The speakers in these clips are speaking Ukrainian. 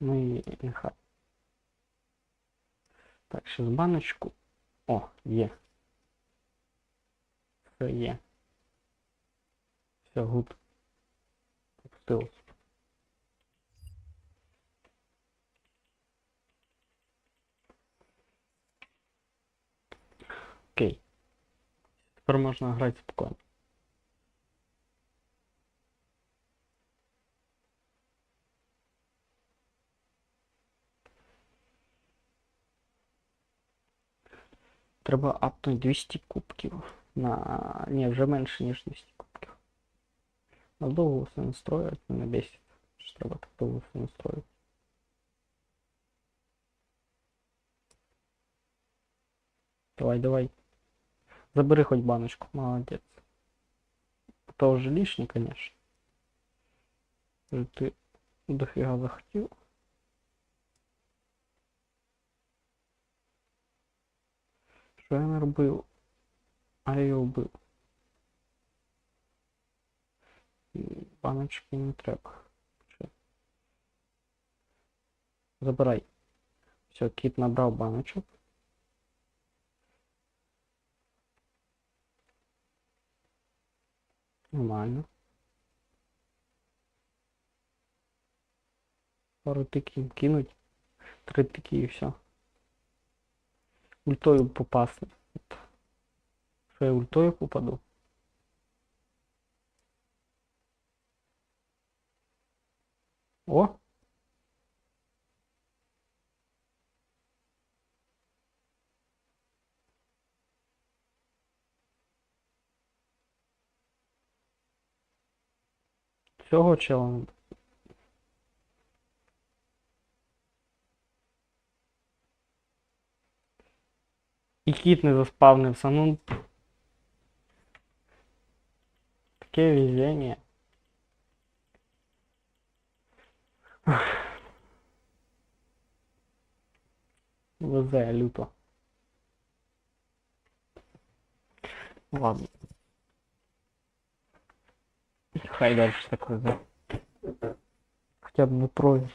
Ну і нехай. Так, ще баночку. О, є. Все є. Все, гуд. Опустилось. Окей. Тепер можна грати спокійно. Треба апнути 200 кубків. На... Ні, вже менше, ніж 200 кубків. А довго все настроювати, мене бесить. Що треба так довго все настроювати. Давай, давай. Забери хоть баночку, молодец. Это уже лишний, конечно. Вже Ти дофіга Що я не? А я вбив. Баночки не треба. Забирай. Все, кіт набрав баночок. Нормально. Пару тиків кинуть. Три тики і все. Ультою попасти. Що я ультою попаду? О! Цього чела. Кіт не заспавнився, ну. Таке везение. Везе люто. Ладно. Хай дальше так везе. Хотя б не.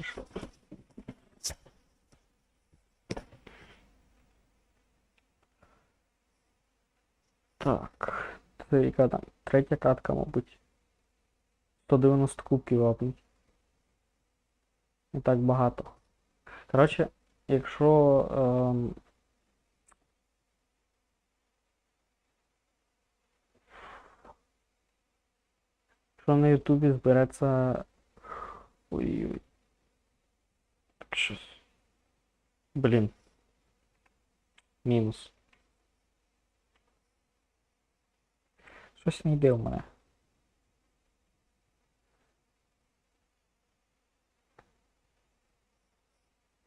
Так. Це яка там? Третя катка, мабуть. 190 кубків апнуть. Не так багато. Коротше, якщо. Ем... Якщо на Ютубі збереться. Ой-ой. Так щось. Блін. Мінус. Щось не йде в мене.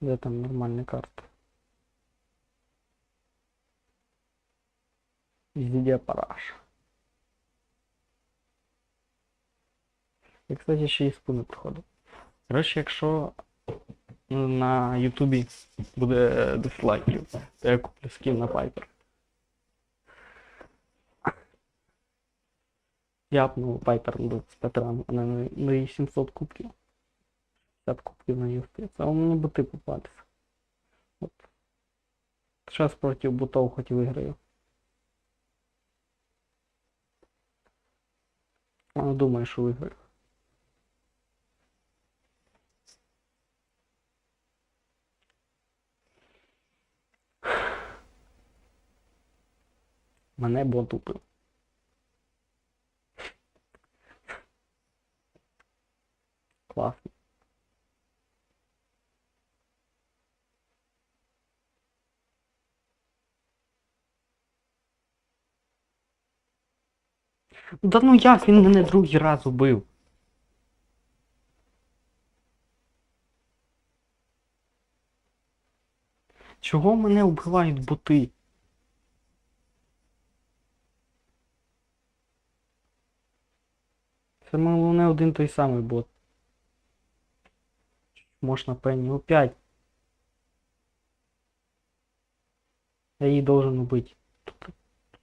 Де там нормальні карти? Везде параш. Я, кстати, ще і спуни проходив. Коротше, якщо на Ютубі буде дизлайків, то я куплю скін на Пайпер. Я апнув Пайпер на 25 ран, а не на її 700 кубків. 50 кубків на UFP. Це не боти попадеться. От. Зараз проти ботов хоч виграю. Але думаю, що виграю. Мене бот убив. Класно. Да ну як він мене другий раз убив? Чого мене вбивають боти? Це мало не один той самий бот. Можна пенні опять. Я її должен убити. Тут,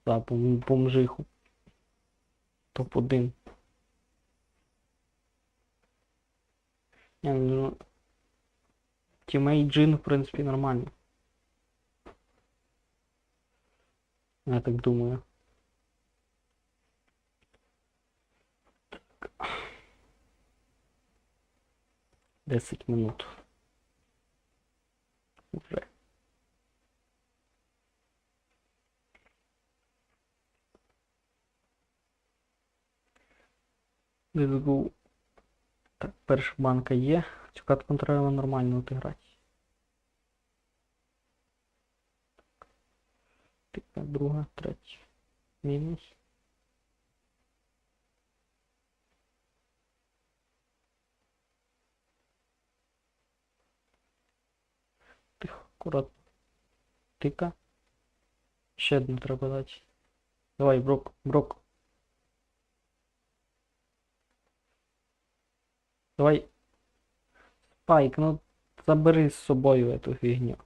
да, бом- бомжиху. Топ-1. Я ну, тімейт Джин, в принципі, нормально. Я так думаю. 10 минут. Уже. Let's go. Так, перша банка є. Цю катку треба нормально отиграти. Друга, третя. Мінус. Тихо, акуратно. Тика. Ще одну треба дати. Давай, брок, брок. Давай. Спайк, ну забери з собою эту фігню.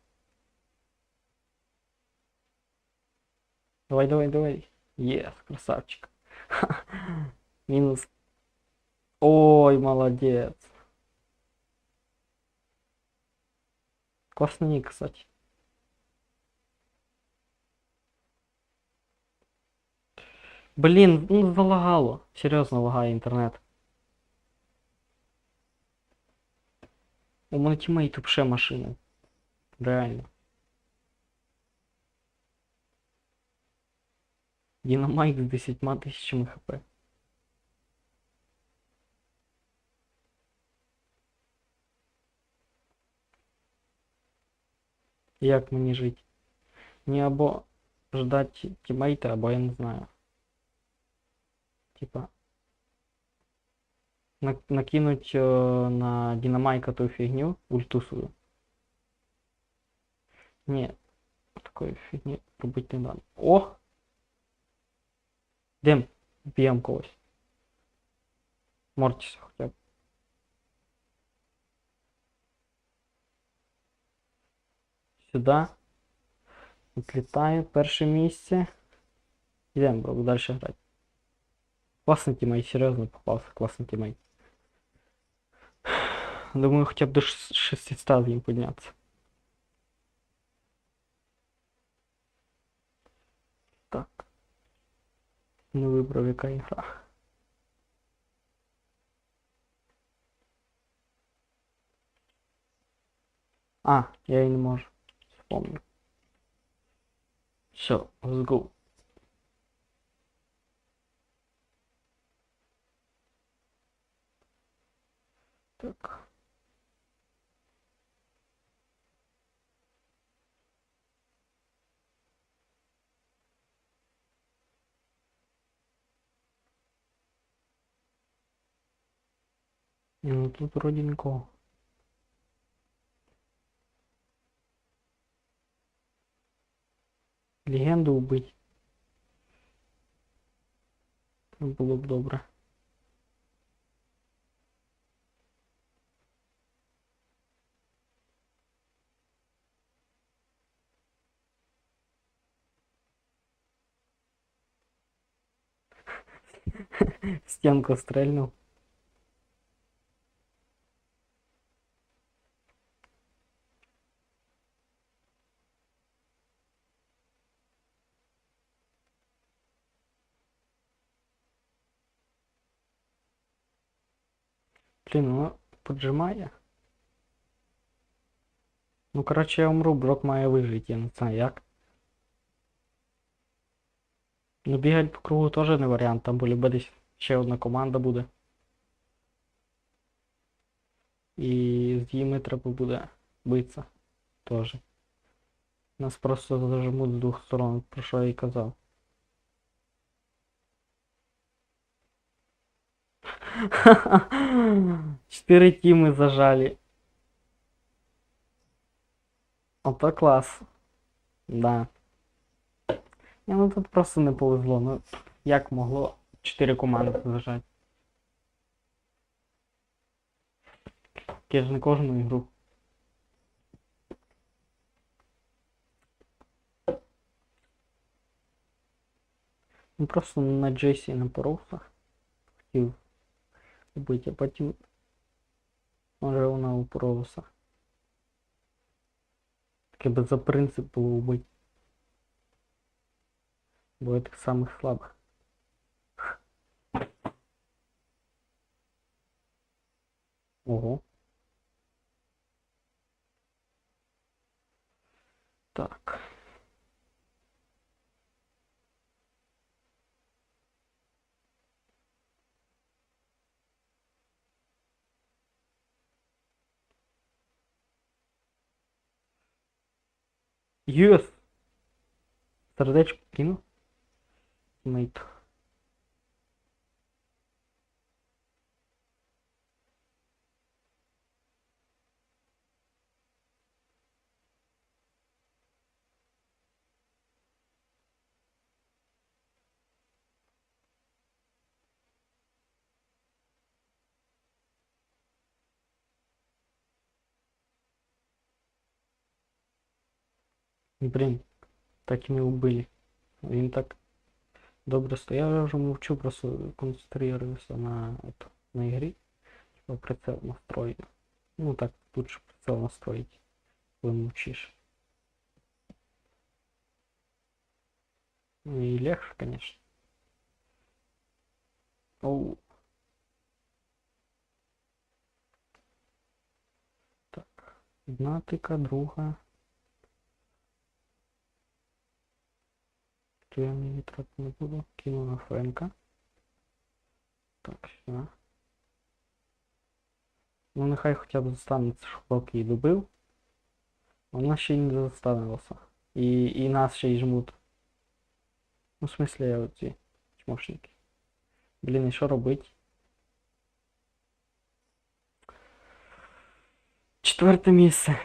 Давай, давай, давай. Єс, красавчик. Мінус. Ой, молодець. Классный ник, кстати. Блин, ну залагало. Серьезно лагає інтернет. У мене тімейт вообще машина. Реально. Динамайк з 10 тисячами хп. Як мені жити? Мені або ждать тімейта, або я не знаю. Типа. на- накинуть е, на Динамайка ту фигню, ульту свою. Ні, такої фігні робити не надо. О! Дим, б'єм когось. Мортіса хоча б. Сюди. Відлітаю, перше місце. Йдемо, бро, далі грати. Класний тімейт, серйозно попався, класний тімейт. Думаю, хотя бы до шес- 600 им подняться. Так. Не вибрав яка ігра. А, я і не можу. Вспомнив. Все, let's go. Так. Ну тут нікого. Легенду убить. Було б добре. В стенку стрельнув. Воно поджимає. Ну, коротше, я умру, Брок має вижити, я не знаю як. Ну, бігати по кругу теж не варіант, там буде десь ще одна команда буде. І з ними треба буде битися теж. Нас просто зажмуть з двох сторон, про що я і казав. Чотири тіми зажали. Ото клас. Да. Ні, ну тут просто не повезло. Ну, як могло 4 команди зажати? Я ж не кожну ігру. Ну просто на Джесі напоровся. Хотів убити, а потім може вона упоровся. Таке би за принцип було вбити. Бо я тих самих. Ого. Так. Юс. Сердечко кину. Мейт. Блін, так і не вбили. Він так добре стояв, я вже мовчу, просто концентруюся на, это, на ігрі. Типа прицел настрою. Ну так, лучше прицел настроить, коли мовчиш. Ну и легче, конечно. Оу. Так, одна тика, друга. То я не трати не буду. Кину на Френка. Так, все. Ну нехай хоча б застанеться, щоб її добив. Вона ще й не застанилася. І, і нас ще й жмуть. Ну, в смислі, оці чмошники. Блін, і що робить? Четверте місце.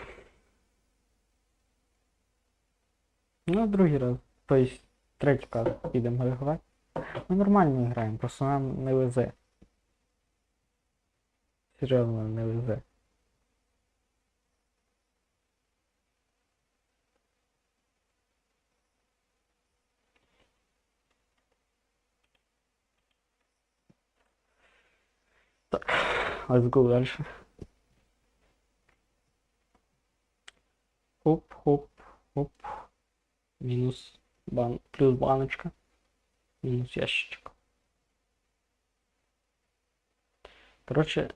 Ну, другий раз. Тобто, третю карту підемо грати. Ми нормально граємо, просто нам не везе. Серйозно не везе. Так, let's go дальше. Хоп, хоп, хоп. Мінус бан, плюс баночка. Мінус ящичок. Коротше,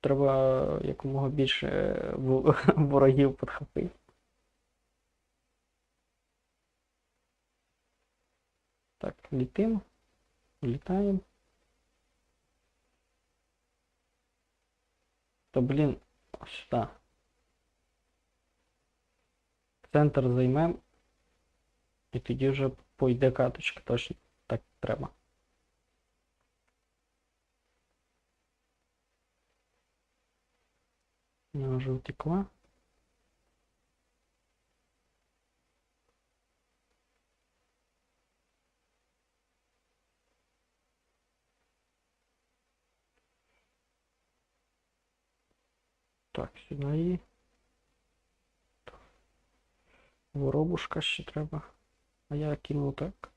треба якомога більше ворогів підхопити. Так, літимо. Літаємо. То блін, сюди. Центр займемо. І тоді вже пойде каточка, точно так треба. Вона вже втекла. Так, сюди її. Воробушка ще треба. А я кинув так.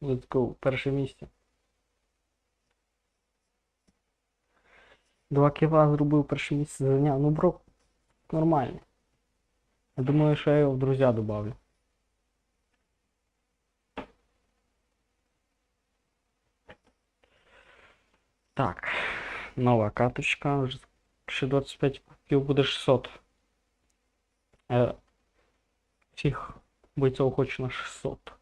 Let's go. Перше місце. Два кіла зробив перше місце зайняв. Ну, бро, нормально. Я думаю, що я його в друзі добавлю. Так. Нова каточка. Ще 25 кубків буде 600. Всіх бойців хочу на 600.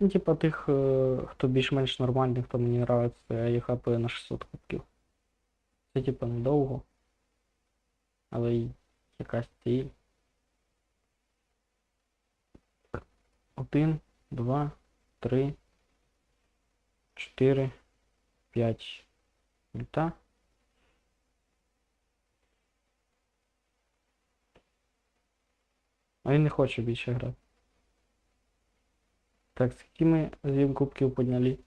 Ну, типа тих, е, хто більш-менш нормальний, хто мені нравиться, я хапаю на 600 кубків. Це типа недовго. Але й якась ціль. Один, два, три, чотири, п'ять. Літа. А він не хоче більше грати. Так, скільки ми з кубків підняли?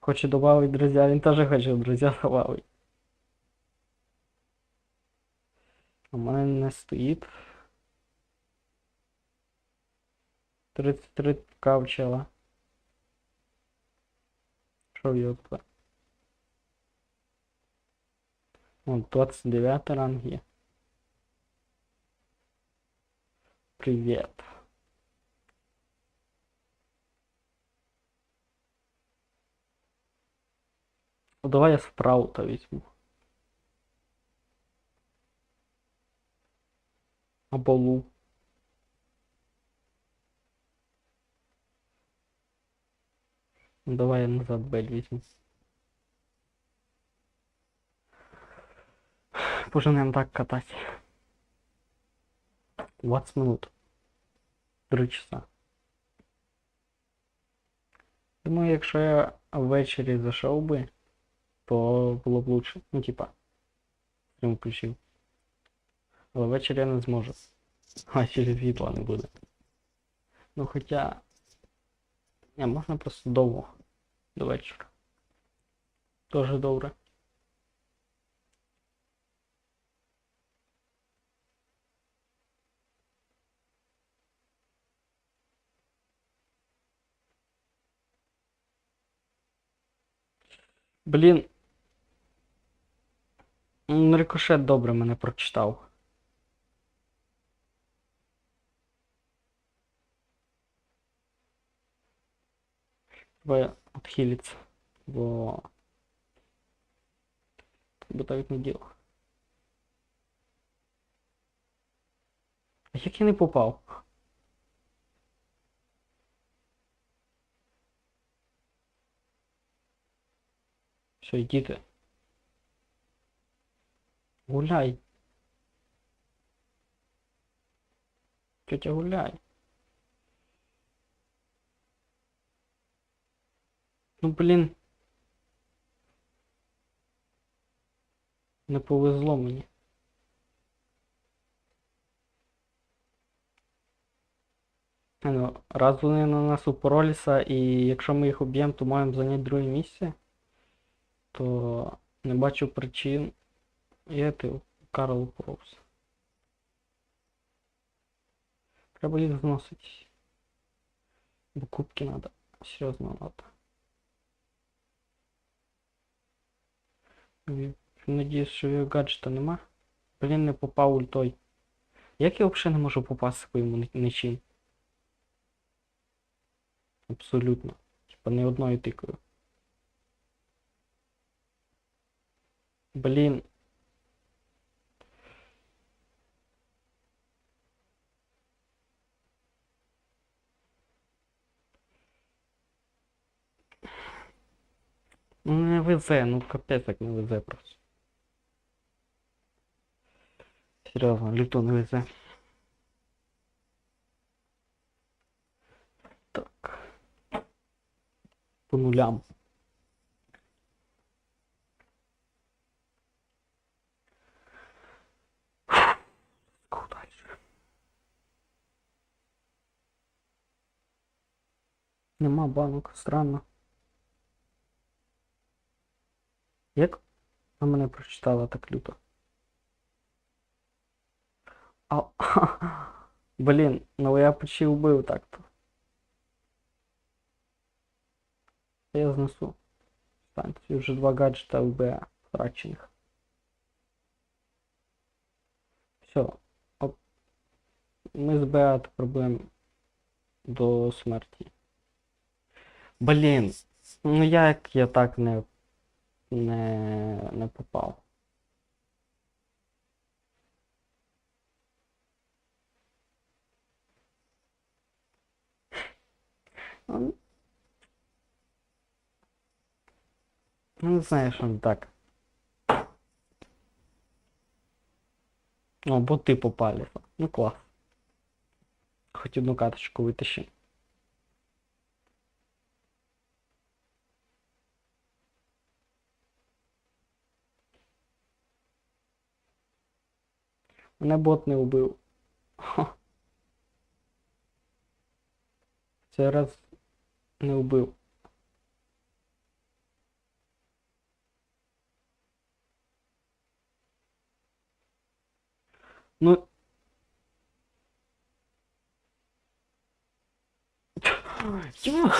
Хоче добавить друзья, він теж хоче в друзья добавить. У мене не стоїть. 33 кавчела. Що в його тут? 29 ранг є. Привіт. Ну, давай я спраута візьму. Або лу. Ну, давай я назад бель візьму. Поженем так катати. 20 минут. 3 часа. Думаю, якщо я ввечері зайшов би, то було б лучше. Ну, типа, стрім включив. Але ввечері я не зможу. А через світла не буде. Ну хоча. Не, можна просто довго. До вечора. Тоже добре. Блін. М, Рикошет добре мене прочитав. Треба відхилитися, бо... Бо так не діло. А як я не попав? Все, йди ти. Гуляй. Тетя гуляй. Ну блін. Не повезло мені. Ну, раз вони на нас упоролися, і якщо ми їх об'ємо, то маємо зайняти друге місце, то не бачу причин. І ти Карл упоровся. Треба їх зносити. Бо кубки надо. Серйозно надо. Надіюсь, що його гаджета нема. Блін, не попав ультой. Як я взагалі не можу попасти по йому нічим? Абсолютно. Типа не одною тикою. Блін. Ну не везе, ну капець як не везе просто. Серйозно, люто не везе. Так. По нулям. Куда дальше? Нема банок, странно. Як вона мене прочитала так люто? А, блін, ну я почти вбив так-то. Я знесу. Станцію вже два гаджета ВБА втрачених. Все. Оп. Ми з БА проблем до смерті. Блін. Ну як я так не не, не попав. Ну, не знаю, що не так. О, боти попали. Ну клас. Хоч одну карточку витащив. Мене бот не вбив. Цей раз не вбив. Ну. Йо!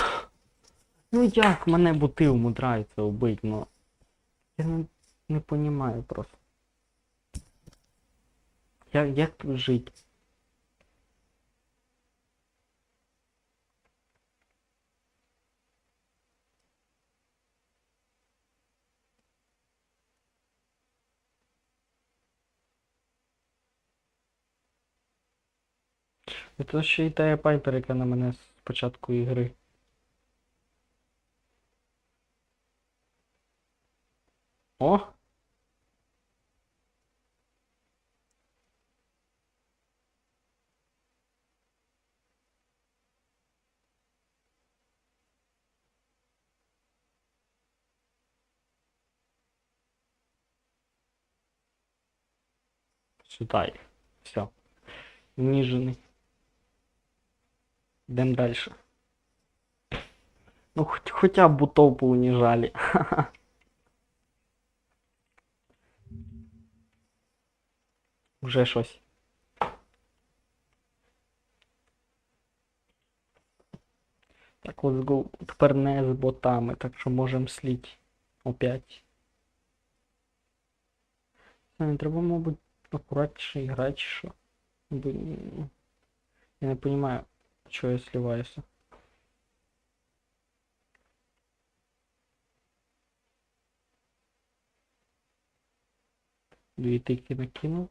Ну як мене боти умудраються вбити, ну. Я не, не понімаю просто. Як, як тут жити? І то ще й та Пайпер, яка на мене з початку ігри. О! Сюда їх. Все. Ніжений. Йдемо далі. Ну, хоч, хоча б бутов поуніжали. Уже щось. Так, let's go. Тепер не з ботами, так що можемо слити. Опять. Не треба, мабуть, що. Бо, м, Я не понимаю, чого я сливаюся. Дві тики накинув.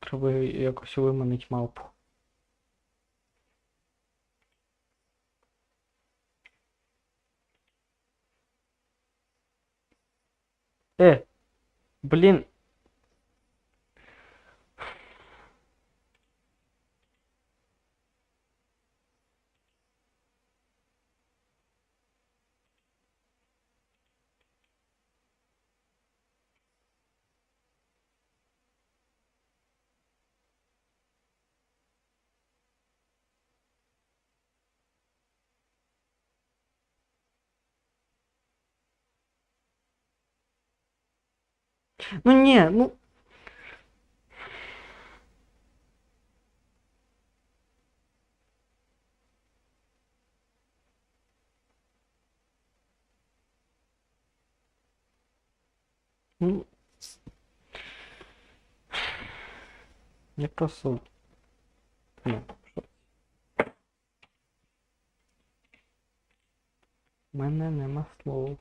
Треба якось виманити мавпу. Е! Блін! Ну ні, ну. Ну. Я просто. Ну, що? У мене нема слов.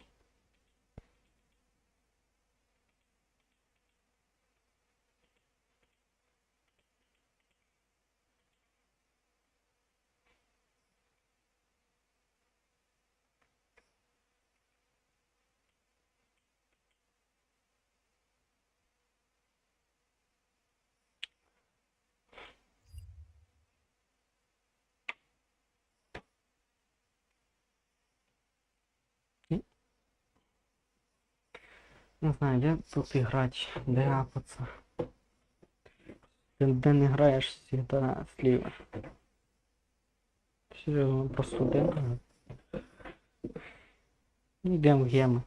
Не знаю, де тут играть, де апаться. Де, де не граєш, всегда сліва. Серйозно, про студента. Ну, Йдемо в геми.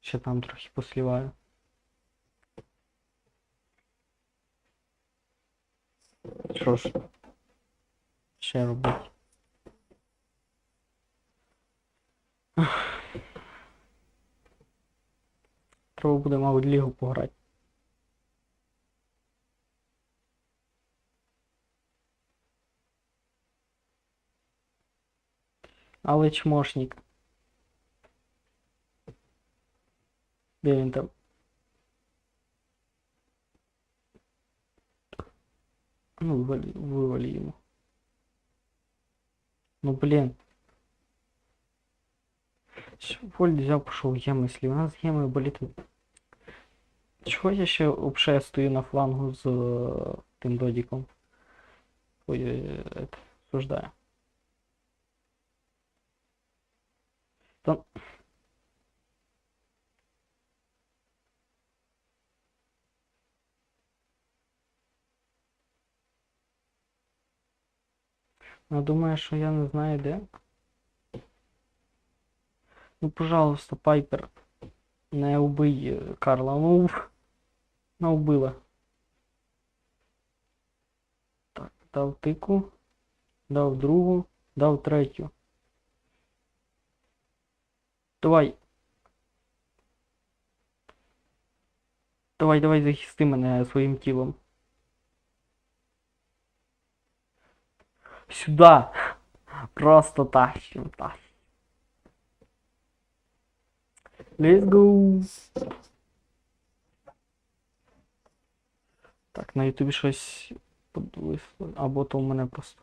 Ще там трохи посліваю. Що ж? Ще робити? Треба буде, мабуть, лігу пограти. Але чмошник. Де він там? Ну, вивалі, вивалі йому. Ну, блін. Вольт взяв, пішов геми слів. У нас геми боліти. Чого я ще взагалі стою на флангу з е, тим додіком? Ой, суждаю. Та... Ну, думаю, що я не знаю де. Ну, пожалуйста, Пайпер. Не убий е, Карла. Ну, вона убила. Так, дав тику. Дав другу. Дав третю. Давай. Давай, давай, захисти мене своїм тілом. Сюда. Просто тащим, тащим. Let's go. Так, на ютубі щось подивись. Або то у мене просто.